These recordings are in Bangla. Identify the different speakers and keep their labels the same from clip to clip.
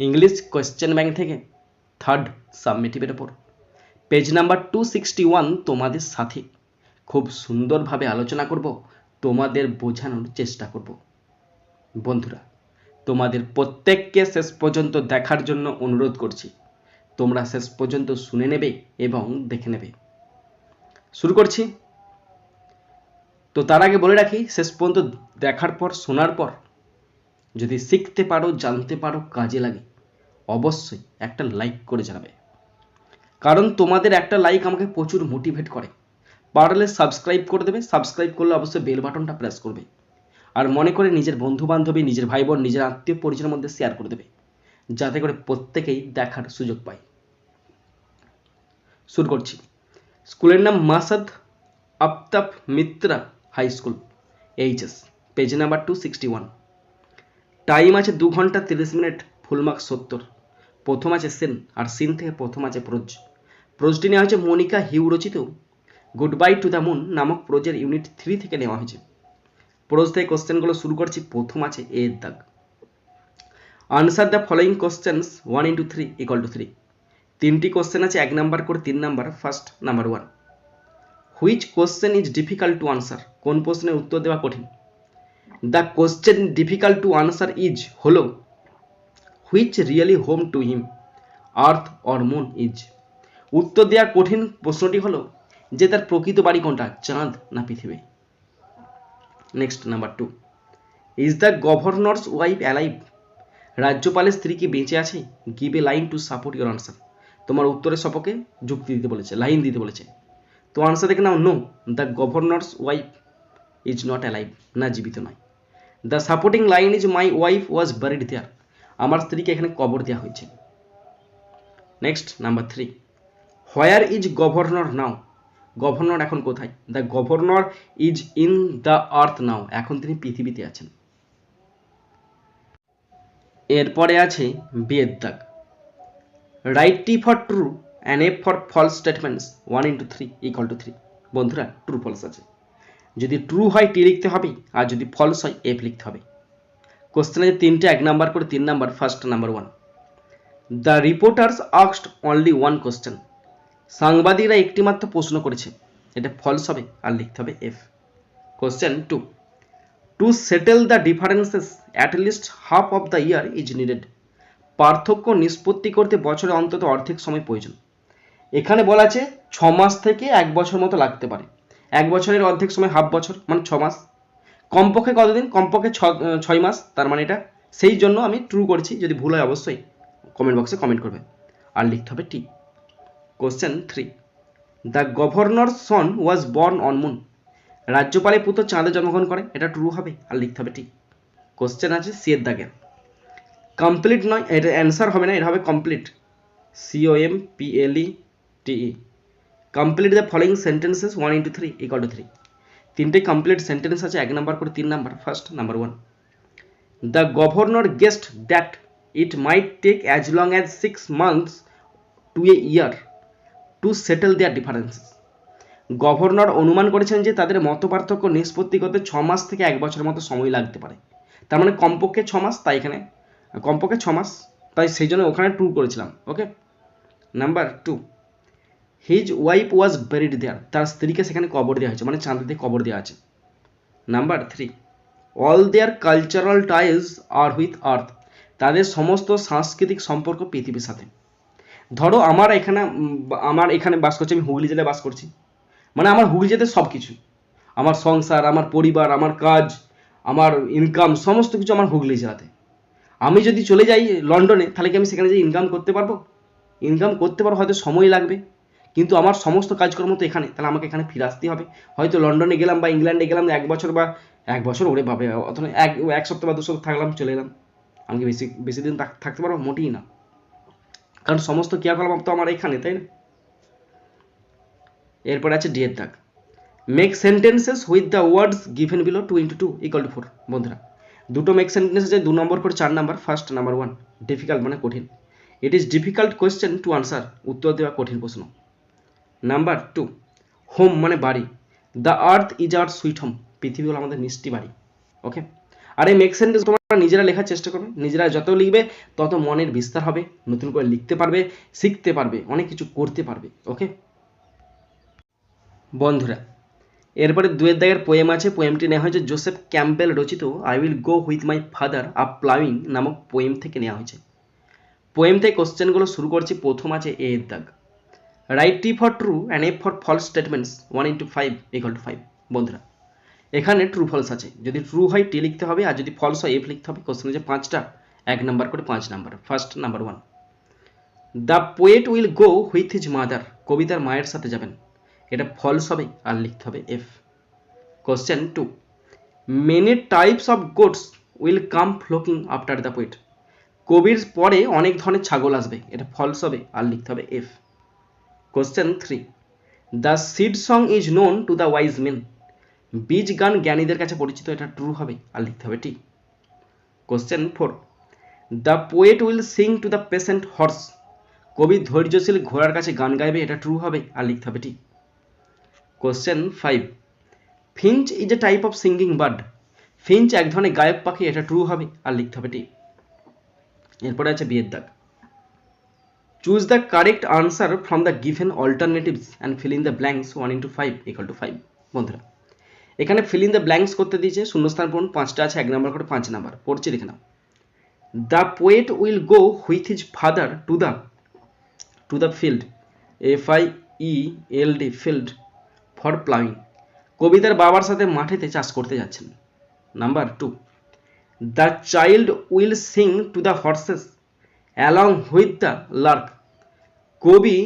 Speaker 1: ইংলিশ কোয়েশ্চেন ব্যাংক থেকে থার্ড সাবমিটিভের ওপর page number two sixty one তোমাদের সাথে খুব সুন্দরভাবে আলোচনা করব, তোমাদের বোঝানোর চেষ্টা করব। বন্ধুরা, তোমাদের প্রত্যেককে শেষ পর্যন্ত দেখার জন্য অনুরোধ করছি। তোমরা শেষ পর্যন্ত শুনে নেবে এবং দেখে নেবে। শুরু করছি। তো তার আগে বলে রাখি, শেষ পর্যন্ত দেখার পর, শোনার পর যদি শিখতে পারো, জানতে পারো, কাজে লাগে অবশ্যই একটা লাইক করে জানাবে। কারণ তোমাদের একটা লাইক আমাকে প্রচুর মোটিভেট করে। পারলে সাবস্ক্রাইব করে দেবে সাবস্ক্রাইব করলে অবশ্যই বেল বাটনটা প্রেস করবে। আর মনে করে নিজের বন্ধু বান্ধবী নিজের ভাই বোন নিজের আত্মীয় পরিজনের মধ্যে শেয়ার করে দেবে, যাতে করে প্রত্যেকেই দেখার সুযোগ পায়। শুরু করছি। স্কুলের নাম Masad Aftab Mitra high school HS page number two sixty one time আছে দু ঘণ্টা তিরিশ মিনিট ফুল মার্কস সত্তর। প্রথম আছে সেন, আর সিন থেকে প্রথম আছে প্রোজ। প্রোজটি নেওয়া হয়েছে মনিকা হিউ রচিত goodbye to the moon নামক প্রোজের ইউনিট থ্রি থেকে নেওয়া হয়েছে। প্রোজ থেকে কোশ্চেনগুলো শুরু করছি, প্রথম আছে এ এর দাগ। Answer the following questions one into three equal to three তিনটি কোশ্চেন আছে, এক নাম্বার করে তিন number first number one which question is difficult to answer কোন প্রশ্নের উত্তর দেওয়া কঠিন? The question difficult to answer is হলো which really home to him earth or moon is উত্তর দেওয়া কঠিন প্রশ্নটি হলো যে তার প্রকৃত বাড়ি কোনটা? চাঁদ না পৃথিবী? Next number two is the governor's wife alive রাজ্যপালের স্ত্রী কি বেঁচে আছে? Give a line to support your answer তোমার উত্তরের সপক্ষে যুক্তি দিতে বলেছে লাইন দিতে বলেছে। তো আনসার দেখে নাও no the governor's wife is not alive না জীবিত নয়। The supporting line is my wife was buried there আমার স্ত্রীকে এখানে কবর দেওয়া হয়েছে। Next number three where is governor now governor এখন কোথায়? The governor is in the earth now এখন তিনি পৃথিবীতে আছেন। এরপরে আছে বিয়ের দাগ write T for true and F for false statements one into three equal to three বন্ধুরা ট্রু ফলস আছে। যদি ট্রু হয় টি লিখতে হবে, আর যদি ফলস হয় এফ লিখতে হবে। কোশ্চেনে যে তিনটে, এক নাম্বার করে তিন number first number one the reporters আক্সড only one question সাংবাদিকরা একটিমাত্র প্রশ্ন করেছে। এটা ফলস হবে আর লিখতে হবে F question two to settle the differences at least half of the year is needed পার্থক্য নিষ্পত্তি করতে বছরে অন্তত অর্ধেক সময় প্রয়োজন। এখানে বলা আছে, ছ মাস থেকে এক বছর মতো লাগতে পারে। এক বছরের অর্ধেক সময় হাফ বছর মানে ছ মাস। কমপক্ষে কতদিন? কমপক্ষে ছয় মাস, তার মানে এটা। সেই জন্য আমি ট্রু করছি, যদি ভুল হয় অবশ্যই কমেন্ট বক্সে কমেন্ট করবে। আর লিখতে হবে T question three the governor son was born on moon রাজ্যপালের পুত্র চাঁদে জন্মগ্রহণ করে, এটা ট্রু হবে, আর লিখতে হবে টি কোশ্চেন আছে সিয়ের দাগে। কমপ্লিট নয় এটা অ্যান্সার হবে না, এটা হবে complete C O M P L E T E complete the following sentences one into three equal to three তিনটে কমপ্লিট সেন্টেন্স আছে, এক নাম্বার করে তিন number first number one the governor guessed that it might take as long as six months to a year to settle their differences governor অনুমান করেছেন যে তাদের মত পার্থক্য নিষ্পত্তি করতে ছ মাস থেকে এক বছরের মতো সময় লাগতে পারে। তার মানে কমপক্ষে ছ মাস, তাই এখানে, কমপক্ষে ছ মাস, তাই সেই জন্য ওখানে টু করেছিলাম okay number two his wife was buried there তার স্ত্রীকে সেখানে কবর দেওয়া হয়েছে মানে চাঁদিতে কবর দেওয়া আছে। Number three all their cultural ties are with earth তাদের সমস্ত সাংস্কৃতিক সম্পর্ক পৃথিবীর সাথে। ধরো আমার এখানে আমার এখানে বাস করছি, আমি হুগলি জেলায় বাস করছি। মানে আমার হুগলি জেলাতে সব কিছু আমার সংসার, আমার পরিবার, আমার কাজ, আমার ইনকাম সমস্ত কিছু আমার হুগলি জেলাতে। আমি যদি চলে যাই লন্ডনে, তাহলে কি আমি সেখানে যে ইনকাম করতে পারব? ইনকাম করতে পারব, হয়তো সময় লাগবে। কিন্তু আমার সমস্ত কাজকর্ম তো এখানে, তাহলে আমাকে এখানে ফিরে আসতেই হবে। হয়তো লন্ডনে গেলাম বা ইংল্যান্ডে গেলাম, এক বছর বা, এক বছর, ওরে ভাবে অথবা এক এক সপ্তাহ বা দু সপ্তাহ থাকলাম, চলে এলাম। আমি বেশি বেশি দিন থাকতে পারব? মোটেই না। কারণ সমস্ত ক্রিয়াকলাপ তো আমার এখানে, তাই না? এরপর আছে ডি এর দাগ make sentences with the words given below two into two equal to four বন্ধুরা। দুটো মেক সেন্টেন্স আছে দু নম্বর করে চার number first number one difficult মানে কঠিন। It is difficult question to answer উত্তর দেওয়া কঠিন প্রশ্ন। নাম্বার টু হোম মানে বাড়ি। The earth is our sweet home পৃথিবী হলো আমাদের মিষ্টি বাড়ি। ওকে আর এই মেক সেন্টেন্স তোমরা নিজেরা লেখার চেষ্টা করবে নিজেরা যত লিখবে, তত মনের বিস্তার হবে। নতুন করে লিখতে পারবে, শিখতে পারবে, অনেক কিছু করতে পারবে। ওকে বন্ধুরা, এরপরে দুয়ের দাগের পোয়েম আছে। পোয়েমটি নেওয়া হয়েছে জোসেফ ক্যাম্পেল রচিত। I will go with my father a ploughing নামক পোয়েম থেকে নেওয়া হয়েছে। পোয়েম থেকে কোশ্চেনগুলো শুরু করছি। প্রথম আছে এ এর দাগ। Write T for true and F for false statements one into five equal to five বন্ধুরা। এখানে ট্রু ফলস আছে। যদি ট্রু হয় টি লিখতে হবে, আর যদি ফলস হয় এফ লিখতে হবে কোশ্চেন আছে পাঁচটা, এক নাম্বার করে পাঁচ number first number one the poet will go with his mother কবিতার মায়ের সাথে যাবেন। এটা ফলস হবে, আর লিখতে হবে F question two many types of goats will come flocking after the poet কবির পরে অনেক ধরনের ছাগল আসবে, এটা ফলস হবে, আর লিখতে হবে F question three the seed song is known to the wise men বীজ গান জ্ঞানীদের কাছে পরিচিত, এটা ট্রু হবে, আর লিখতে হবে T question four the poet will sing to the patient horse কবি ধৈর্যশীল ঘোড়ার কাছে গান গাইবে, এটা ট্রু হবে, আর লিখতে হবে T question five finch is a type of singing bird finch এক ধরনের গায়ক পাখি, এটা ট্রু হবে, আর লিখতে হবে টি এরপরে আছে বিয়ের দাগ। Choose the correct answer from the given alternatives and fill in the blanks one into five equal to five বন্ধুরা। এখানে ফিল ইন দ্য ব্ল্যাঙ্কস করতে দিয়েছে, শূন্যস্থান পূরণ, পাঁচটা আছে, এক নাম্বার করে পাঁচ নাম্বার, পড়ছি, দেখে নাও। The poet will go with his father to the to the field F I E L D field for ploughing কবিতার বাবার সাথে মাঠেতে চাষ করতে যাচ্ছেন। Number two the child will sing to the horses along with the lark. কবি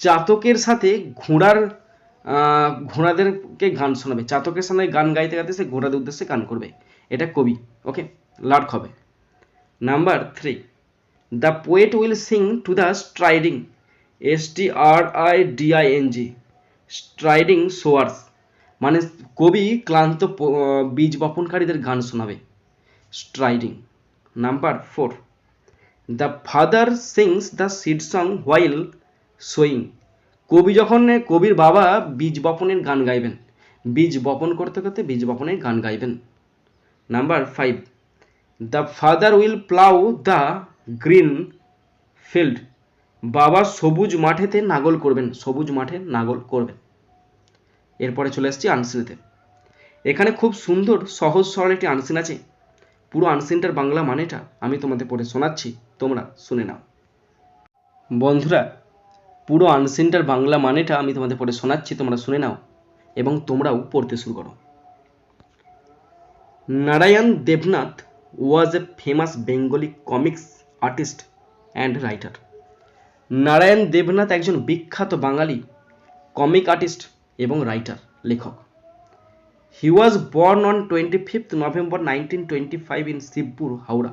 Speaker 1: চাতকের সাথে ঘোড়ার ঘোড়াদেরকে গান শোনাবে। চাতকের সামনে গান গাইতে গাইতে সে ঘোড়াদের উদ্দেশ্যে গান করবে। এটা কবি, ওকে? লার্ক হবে। Number three. The poet will sing to the striding S T R I D I N G striding sowers. মানে কবি ক্লান্ত বীজ বপনকারীদের গান শোনাবে। Striding. Number four. The father sings the seed song while sowing কবি যখন কবির বাবা বীজ বপনের গান গাইবেন, বীজ বপন করতে করতে বীজ বপনের গান গাইবেন। Number five the father will plough the green field বাবা সবুজ মাঠেতে নাগল করবেন, সবুজ মাঠে নাগল করবেন। এরপরে চলে আসছি আনসিনেতে এখানে খুব সুন্দর, সহজ, সরল একটি আনসিন আছে। পুরো আনসিনটার বাংলা মানেটা আমি তোমাদের পড়ে শোনাচ্ছি, তোমরা শুনে নাও। বন্ধুরা, পুরো আনসিনটার বাংলা মানেটা আমি তোমাদের পড়ে শোনাচ্ছি, তোমরা শুনে নাও এবং তোমরাও পড়তে শুরু করো। Narayan Debnath was a famous Bengali comics artist and writer Narayan Debnath একজন বিখ্যাত বাঙালি কমিক আর্টিস্ট এবং রাইটার লেখক। On twenty fifth November nineteen twenty five in Shibpur Howrah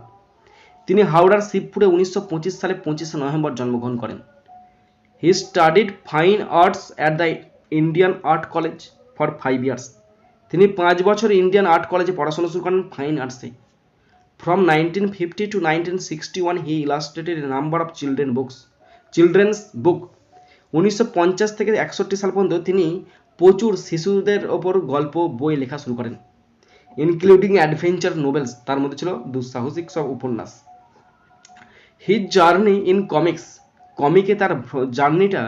Speaker 1: তিনি হাওড়ার শিবপুরে উনিশশো পঁচিশ সালে পঁচিশে নভেম্বর জন্মগ্রহণ করেন। He studied fine arts at the Indian art college for five years তিনি পাঁচ বছর ইন্ডিয়ান আর্ট কলেজে পড়াশোনা শুরু করেন fine আর্টসে from nineteen fifty two nineteen sixty one he illustrated number of children books children's book উনিশশো পঞ্চাশ থেকে একষট্টি সাল পর্যন্ত তিনি প্রচুর শিশুদের ওপর গল্প, বই লেখা শুরু করেন। ইনক্লুডিং অ্যাডভেঞ্চার নোবেলস তার মধ্যে ছিল দুঃসাহসিক সব উপন্যাস। হিজ জার্নি ইন কমিক্স কমিকে তার জার্নিটা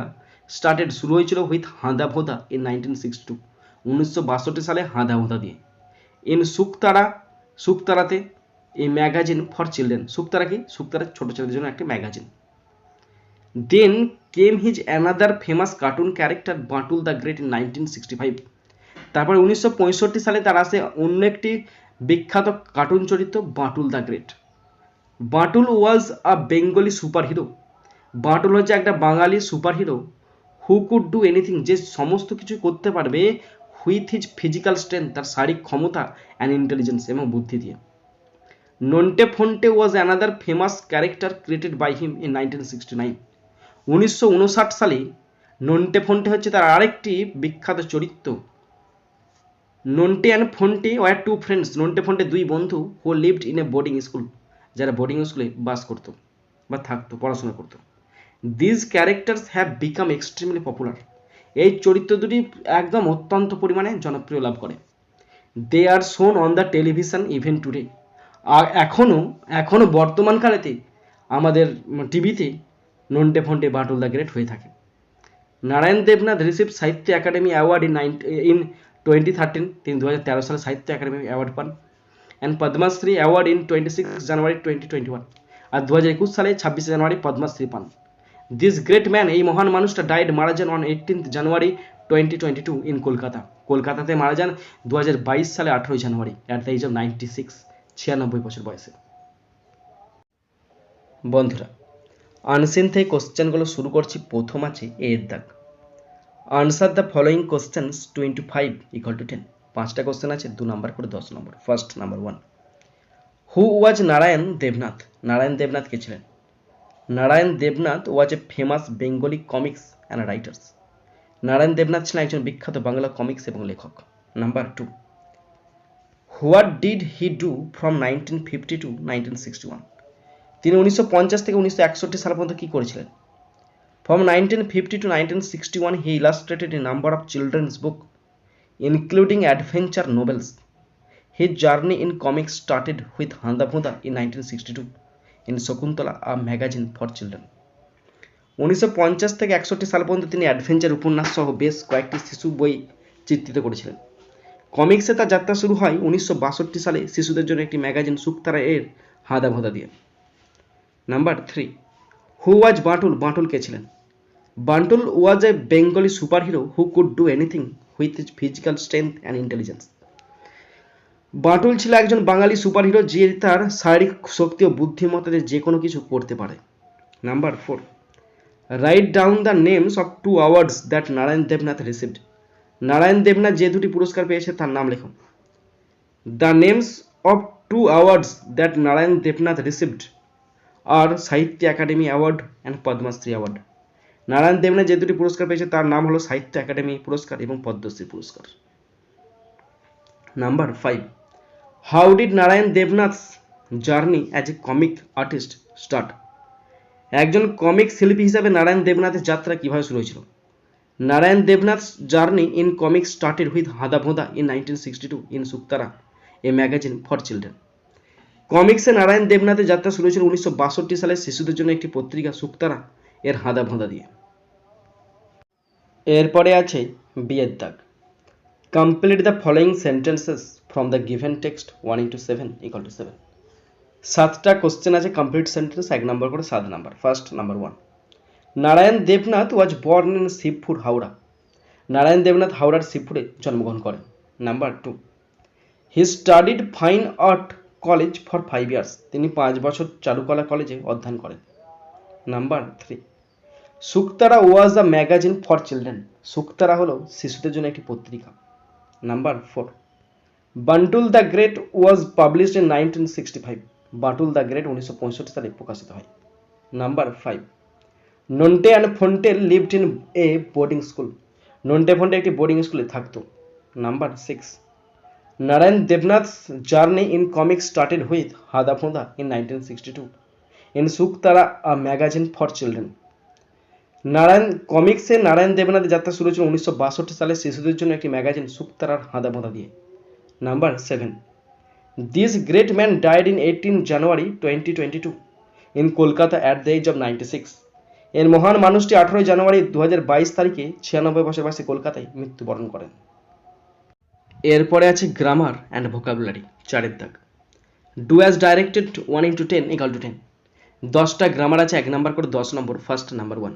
Speaker 1: স্টার্টেড শুরু হয়েছিল উইথ হাঁদা ভোদা ইন নাইনটিন সিক্সটি টু উনিশশো বাষট্টি সালে হাঁদা ভোদা দিয়ে। ইন সুকতারা, সুকতারাতে এই ম্যাগাজিন ফর চিলড্রেন সুক্তারা কি? সুকতারা ছোট ছেলেদের জন্য একটি magazine then came his another famous cartoon character Batul the great in nineteen sixty five তারপর উনিশশো সালে তার আসে অন্য একটি বিখ্যাত কার্টুন চরিত্র Batul the great Batul was a Bengali super hero Batul হচ্ছে একটা বাঙালি super hero who could do anything যে সমস্ত কিছু করতে পারবে হুইথ হিজ ফিজিক্যাল স্ট্রেংথ তার শারীরিক ক্ষমতা অ্যান্ড ইন্টেলিজেন্স এবং বুদ্ধি দিয়ে। Nonte Phonte was another famous character created by him in nineteen sixty nine উনিশশো উনষাট সালে নন্টে ফন্টে হচ্ছে তার আরেকটি বিখ্যাত চরিত্র। Nonte and Phonte were two friends. Nonte Phonte দুই বন্ধু who lived in a boarding school যারা বোর্ডিং স্কুলে বাস করতো বা থাকতো, পড়াশোনা করতো। These characters have become extremely popular এই চরিত্র দুটি একদম অত্যন্ত পরিমাণে জনপ্রিয় লাভ করে। They are shown on the television even today আর এখনও এখনও বর্তমানকালেতে আমাদের টিভিতে নন্টে ফন্টে বাটুল দ্য গ্রেট হয়ে থাকে। Narayan Debnath receive Sahitya Akademi award in nine, in twenty thirteen তিনি দু হাজার তেরো সালে সাহিত্য একাডেমি অ্যাওয়ার্ড পান। And Padmashri award in twenty six January twenty twenty one আর দু হাজার একুশ সালে ছাব্বিশে জানুয়ারি পদ্মশ্রী পান। দিস গ্রেট ম্যান এই মহান মানুষটা ডাইড মারা যান on eighteenth January twenty twenty two in Kolkata. কলকাতাতে মারা যান দু হাজার বাইশ সালে আঠেরোই জানুয়ারি at the age of ninety six ছিয়ানব্বই বছর বয়সে। বন্ধুরা আনসিন থেকে কোশ্চেনগুলো শুরু করছি, প্রথম আছে এ এর দাগ। Answer the following questions twenty five equal to ten পাঁচটা কোশ্চেন আছে, দু নাম্বার করে দশ নম্বর first number one who was Narayan Debnath Narayan Debnath কে ছিলেন? Narayan Debnath was a famous Bengali comics and writers Narayan Debnath ছিলেন একজন বিখ্যাত বাংলা কমিক্স এবং লেখক। Number two what did he do from nineteen fifty two nineteen sixty one তিনি উনিশশো পঞ্চাশ থেকে উনিশশো একষট্টি সাল পর্যন্ত কী করেছিলেন? From nineteen fifty two nineteen sixty one he illustrated a number of children's book including adventure novels His journey in comics started with Handa Bhuda in 1962 in Shakuntala, a magazine for children. উনিশশো থেকে একষট্টি সাল পর্যন্ত তিনি অ্যাডভেঞ্চার উপন্যাস সহ বেশ কয়েকটি শিশু বই চিত্রিত করেছিলেন। কমিক্সে তার যাত্রা শুরু হয় উনিশশো বাষট্টি সালে শিশুদের জন্য একটি ম্যাগাজিন সুক্তারা এর হাদা ভোদা দিয়ে। Number three who was Bantul Bantul কে ছিলেন? Bantul was a Bengali super hero who could do anything with his physical strength and intelligence Bantul ছিল একজন বাঙালি সুপারহিরো যে তার শারীরিক শক্তি ও বুদ্ধিমত্তাতে যে কোনো কিছু করতে পারে। Number four write down the names of two awards that Narayan Debnath received Narayan Debnath যে দুটি পুরস্কার পেয়েছে তার নাম লেখো। The names of two awards that Narayan Debnath received are Sahitya Akademi award and Padmashri award. Narayan Debnath যে দুটি পুরস্কার পেয়েছে, তার নাম হলো সাহিত্য একাডেমি পুরস্কার এবং পদ্মশ্রী পুরস্কার। Number five how did Narayan Debnath's journey as a comic artist start একজন কমিক শিল্পী হিসাবে নারায়ণ দেবনাথের যাত্রা কীভাবে শুরু হয়েছিল? Narayan Debnath journey in comic started with Handa Bhonda in nineteen sixty two in Shuktara a magazine for children কমিক্সে Narayan দেবনাথের যাত্রা শুরু হয়েছিল উনিশশো বাষট্টি সালে শিশুদের জন্য একটি পত্রিকা সুক্তারা, এর হাঁদা ভোঁদা দিয়ে। এরপরে আছে বিয়ের দাগ। Complete the following sentences from the given text one into seven equal to seven সাতটা কোশ্চেন আছে কমপ্লিট সেন্টেন্স এক নম্বর করে সাত number first number one Narayan Debnath was born in Shibpur Howrah. Narayan Debnath হাওড়ার শিবপুরে জন্মগ্রহণ করেন। Number two he studied fine art college for five years তিনি পাঁচ বছর চারুকলা কলেজে অধ্যয়ন করেন। Number three Suktara was the magazine for children Suktara হলো শিশুদের জন্য একটি পত্রিকা। Number four Batul the great was published in nineteen sixty five Batul the great উনিশশো পঁয়ষট্টি সালে প্রকাশিত হয়। Number five Nonte and Phonte lived in a boarding school Nonte Phonte একটি বোর্ডিং স্কুলে থাকতো। Number six Debnath journey in comics started with Handa Bhonda in nineteen sixty two in Shuktara a magazine for children. Narayan, কমিক্সে Narayan দেবনাথের যাত্রা শুরু হয়েছিল উনিশশো বাষট্টি সালে শিশুদের জন্য একটি ম্যাগাজিন সুক্তারার হাঁদা বাঁধা দিয়ে। Number seven. This great man died in eighteen January twenty twenty two in Kolkata at the age of ninety six এর মহান মানুষটি আঠারোই জানুয়ারি দু হাজার বাইশ তারিখে ছিয়ানব্বই বছর বয়সে কলকাতায় মৃত্যুবরণ করেন। এরপরে আছে গ্রামার অ্যান্ড ভোকাবুলারি চারের দাগ। Do as directed one into ten equal to ten দশটা গ্রামার আছে, এক নাম্বার করে দশ নম্বর first number one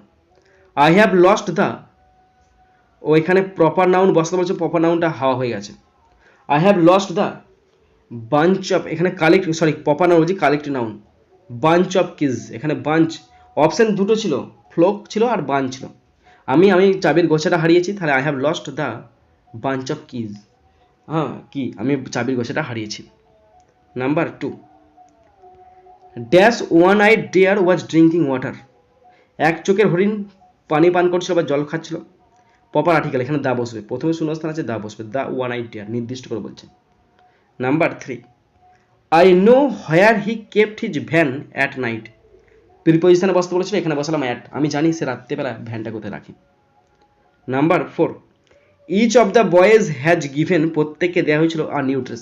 Speaker 1: I have lost the ও এখানে প্রপার নাউন বসাতে বলছে প্রপার নাউনটা হাওয়া হয়ে গেছে। I have lost the bunch of এখানে কালেক্ট সরি প্রপার নাউন বলছি collect noun bunch of keys এখানে বাঞ্চ অপশান দুটো ছিল ফ্লোক ছিল আর বাঞ্চ ছিল। আমি আমি চাবির গোছাটা হারিয়েছি, তাহলে I have lost the bunch of keys হ্যাঁ কি? আমি চাবির গোছাটা হারিয়েছি। Number two dash one I deer was drinking water এক চোখের হরিণ পানি পান করছিল বা জল খাচ্ছিল। প্রপার আর্টিকেল এখানে দা বসবে। প্রথমে শূন্যস্থান আছে, দা বসবে। দা ওয়ান আই ডেয়ার নির্দিষ্ট করে বলছে। Number three I know where he kept his van at night প্রিপোজিশনে বসতে বলেছিল, এখানে বসালাম অ্যাট আমি জানি সে রাত্রেবেলা ভ্যানটা কোথায় রাখি। Number four each of the boys has given প্রত্যেককে দেওয়া হয়েছিল আর নিউ ড্রেস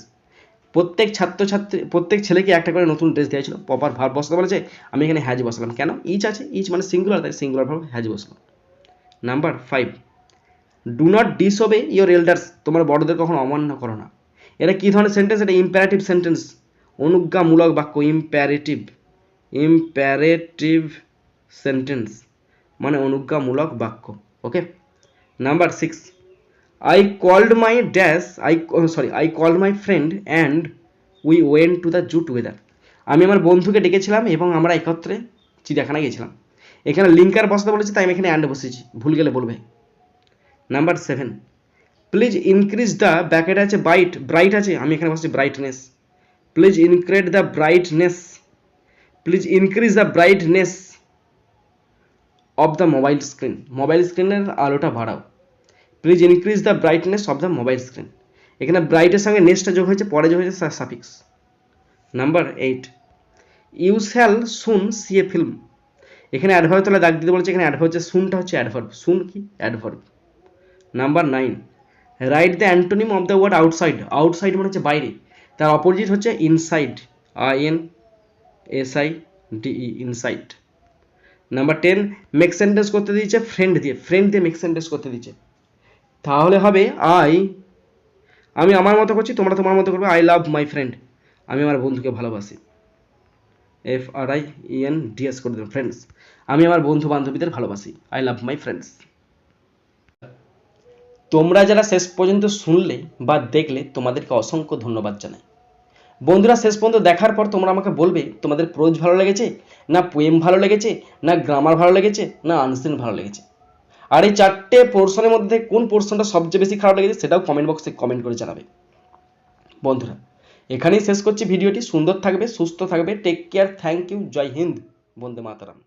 Speaker 1: প্রত্যেক ছাত্রছাত্রী, প্রত্যেক ছেলেকে একটা করে নতুন ড্রেস দেওয়া হয়েছিল প্রপার ভার বসাতে বলেছে, আমি এখানে হ্যাজ বসালাম। কেন? ইচ আছে ইচ মানে সিঙ্গুলার তাই সিঙ্গুলার ভাবে হ্যাজ বসলাম। Number five do not dis disobey your elders তোমার বড়দের কখনো অমান্য করো না। এটা কী ধরনের সেন্টেন্স এটা ইম্প্যারেটিভ সেন্টেন্স অনুজ্ঞামূলক বাক্য ইম্প্যারেটিভ ইম্প্যারেটিভ সেন্টেন্স মানে অনুজ্ঞামূলক বাক্য। Okay number six I called my dash I sorry I called my friend and we went to the zoo together আমি আমার বন্ধুকে ডেকেছিলাম এবং আমরা একত্রে চিড়িয়াখানায় গেছিলাম। এখানে লিঙ্কার বসাতে বলেছি, তাই আমি এখানে অ্যান্ড বসেছি। ভুল গেলে বলবে। Number seven please increase the bracket আছে বাইট ব্রাইট আছে, আমি এখানে বসছি brightness please increase the brightness please increase the brightness of the mobile screen mobile স্ক্রিনের আলোটা বাড়াও। Please increase the brightness of the mobile screen এখানে ব্রাইটের সঙ্গে নেক্সটটা যোগ হয়েছে, পরে যোগ হয়েছে suffix number eight you shall soon see a film এখানে অ্যাডভার্ব তোলা দাগ দিতে বলেছে, এখানে অ্যাডভার্ব হচ্ছে সুনটা হচ্ছে অ্যাডভার্ব সুন কি? Adverb number nine write the antonym of the word outside outside মানে হচ্ছে বাইরে। তার অপোজিট হচ্ছে inside I N S I D E inside number ten make sentence করতে দিয়েছে ফ্রেন্ড দিয়ে। ফ্রেন্ড দিয়ে মেক সেন্টেন্স করতে দিয়েছে। তাহলে হবে আই আমি আমার মতো করছি, তোমরা তোমার মতো করবে আই লাভ মাই ফ্রেন্ড আমি আমার বন্ধুকে ভালোবাসি। F R I N D S করে দেবেন ফ্রেন্ডস আমি আমার বন্ধু বান্ধবীদের ভালোবাসি। আই লাভ মাই ফ্রেন্ডস তোমরা যারা শেষ পর্যন্ত শুনলে বা দেখলে, তোমাদেরকে অসংখ্য ধন্যবাদ জানাই। বন্ধুরা, শেষ পর্যন্ত দেখার পর তোমরা আমাকে বলবে, তোমাদের প্রোজ ভালো লেগেছে, না পোয়েম ভালো লেগেছে, না গ্রামার ভালো লেগেছে, না আনসিন ভালো লেগেছে। আর এই চারটে পোর্শনের মধ্যে কোন পোর্শনটা সবচেয়ে বেশি খারাপ লেগেছে সেটাও কমেন্ট বক্সে কমেন্ট করে জানাবে। বন্ধুরা, এখানেই শেষ করছি ভিডিওটি। সুন্দর থাকবে, সুস্থ থাকবে। Take care thank you Jai Hind, Bande Mataram.